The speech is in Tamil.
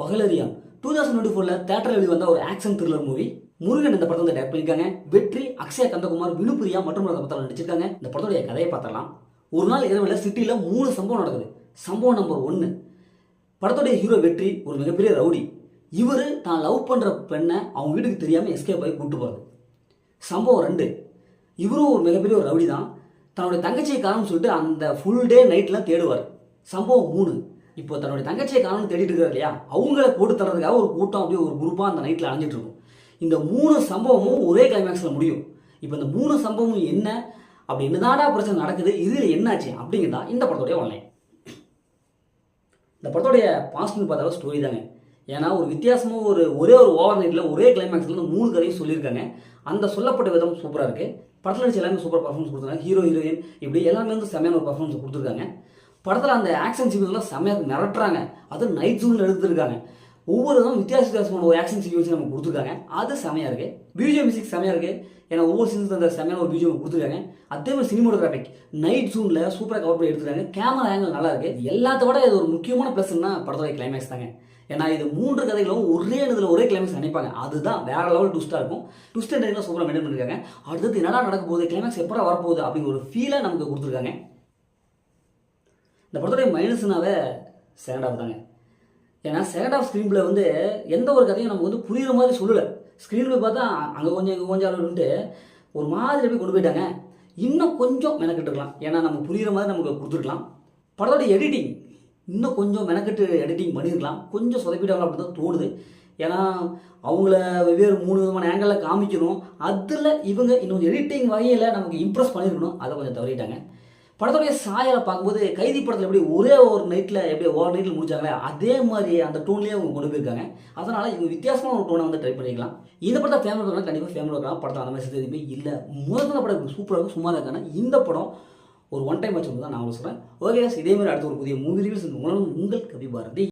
பகலரியா. டூ தௌசண்ட் டுவெண்ட்டி ஃபோரில் தேட்டரில் வெளிவந்த ஒரு ஆக்ஷன் த்ரில்லர் மூவி முருகன் இந்த படத்தை வந்து டேரக்ட் பண்ணியிருக்காங்க. வெற்றி அக்ஷய கந்தகுமார் வினுப்பிரியா மற்றும் ஒரு படத்தில் நடிச்சிருக்காங்க. இந்த படத்துடைய கதையை பார்த்தலாம் ஒரு நாள் இரவில் சிட்டியில் மூணு சம்பவம் நடக்குது. சம்பவம் நம்பர் ஒன்று படத்துடைய ஹீரோ வெற்றி ஒரு மிகப்பெரிய ரவுடி. இவர் தான் லவ் பண்ணுற பெண்ணை அவங்க வீட்டுக்கு தெரியாமல் எஸ்கேப் ஆகி கூட்டு போகிறது சம்பவம் ரெண்டு இவரும் ஒரு மிகப்பெரிய ஒரு ரவுடி தான் தன்னுடைய தங்கச்சியை காரணம் சொல்லிட்டு அந்த ஃபுல் டே நைட்லாம் தேடுவார். சம்பவம் மூணு இப்போ தன்னுடைய தங்கச்சியை காணும்னு தேடிட்டு இருக்காரு இல்லையா? அவங்கள போட்டு தரதுக்காக ஒரு கூட்டம் அப்படியே ஒரு குரூப்பாக அந்த நைட்டில் அலைஞ்சிட்டு இருக்கும். இந்த மூணு சம்பவமும் ஒரே கிளைமேக்ஸில் முடியும். இப்போ இந்த மூணு சம்பவமும் என்ன? அப்படி என்னதாடா பிரச்சனை நடக்குது? இதில் என்னாச்சு? அப்படிங்கிறதா இந்த படத்துடைய ஒன்லைன் இந்த படத்துடைய பாசிட்டிவ் பார்த்தா ஸ்டோரி தாங்க. ஏன்னா ஒரு வித்தியாசமாக ஒரு ஒரே ஒரு ஓவர் நைட்டில் ஒரே கிளைமேக்ஸில் மூணு கதையும் சொல்லியிருக்காங்க. அந்த சொல்லப்பட்ட விதம் சூப்பராக இருக்குது படத்தில் நடிச்ச எல்லாமே சூப்பர் பர்ஃபார்மன்ஸ் கொடுத்துருக்காங்க. ஹீரோ ஹீரோயின் இப்படி எல்லாமே வந்து செம்மையான ஒரு பர்ஃபார்மன்ஸ் கொடுத்துருக்காங்க. படத்தில் அந்த ஆக்ஷன் சீக்வன்ஸ்லாம் செம்மையாக மிரட்டுறாங்க. அது நைட் ஜூனில் எடுத்துருக்காங்க. ஒவ்வொரு இதுவும் வித்தியாச வித்தியாசமான ஒரு ஆக்ஷன் சீக்வன்ஸ் நமக்கு கொடுத்துருக்காங்க. அது செமையாக இருக்குது பிஜிஎம் மியூசிக் செமையாக இருக்குது ஏன்னா ஒவ்வொரு சீன்ஸ் அந்த செமையான ஒரு பிஜிஎம் கொடுத்துருக்காங்க. அதே மாதிரி சினிமோட்டோகிராஃபிக் நைட் ஜூனில் சூப்பராக கவர் பண்ணி எடுத்துருக்காங்க. கேமரா ஆங்கிள் நல்லா இருக்குது எல்லாத்த விட இது ஒரு முக்கியமான ப்ளஸ்னா படத்தோட கிளைமேக்ஸ் தாங்க. ஏன்னா இது மூன்று கதைகளும் ஒரே இடத்துல ஒரே கிளைமேக்ஸ் நினைப்பாங்க. அதுதான் வேற லெவல் டுஸ்ட்டாக இருக்கும். டுஸ்ட் சூப்பராக மெயின்டைன் பண்ணிருக்காங்க. அடுத்தது என்னடா நடக்க போகுது? கிளைமேக்ஸ் எப்போ வரப்போகுது? அப்படிங்கிற ஒரு ஃபீலை நமக்கு கொடுத்துருக்காங்க. இந்த படத்துடைய மைனஸ்னாவே செகண்ட் ஆஃப் தாங்க. ஏன்னா செகண்ட் ஆஃப் ஸ்க்ரீன் பிளே வந்து எந்த ஒரு கதையும் நமக்கு வந்து புரியுற மாதிரி சொல்லலை. ஸ்க்ரீன் பிளே பார்த்தா அங்கே கொஞ்சம் இங்கே கொஞ்சம் அளவுன்ட்டு ஒரு மாதிரி போய் கொண்டு போயிட்டாங்க. இன்னும் கொஞ்சம் மெனக்கெட்டுருக்கலாம். ஏன்னா நம்ம புரியுற மாதிரி நமக்கு கொடுத்துருக்கலாம். படத்தோட எடிட்டிங் இன்னும் கொஞ்சம் மெனக்கெட்டு எடிட்டிங் பண்ணியிருக்கலாம் கொஞ்சம் சொதப்பிட்டாங்க அப்படி தான் தோணுது. ஏன்னா அவங்கள வெவ்வேறு மூணு விதமான ஆங்கிளில் காமிக்கணும். அதில் இவங்க இன்னும் எடிட்டிங் வகையில் நமக்கு இம்ப்ரெஸ் பண்ணியிருக்கணும் அதை கொஞ்சம் தவறிட்டாங்க. படத்துடைய சாயலை பார்க்கும்போது கைதி படத்தில் எப்படி ஒரே ஒரு நைட்டில் எப்படி ஓவர் நைட்டில் முடிச்சாங்களே அதே மாதிரி அந்த டோன்லேயே அவங்க கொண்டு போயிருக்காங்க. அதனால் இவங்க வித்தியாசமான ஒரு டோனை வந்து ட்ரை பண்ணிக்கலாம். இந்த படத்தை ஃபேமிலி இருக்கலாம் கண்டிப்பாக ஃபேமிலி இருக்கலாம் படத்தில் அந்த மாதிரி எதுவுமே இல்லை. முதல்ல படம் சூப்பராக இருக்கும் சும்மா தான் இருக்காங்க. இந்த படம் ஒரு ஒன் டைம் வச்சு தான் நான் சொல்கிறேன் ஓகே இதே மாதிரி அடுத்த ஒரு புதிய மூவி ரிவ்யூஸ் உங்களும் உங்கள் கவி பாரதி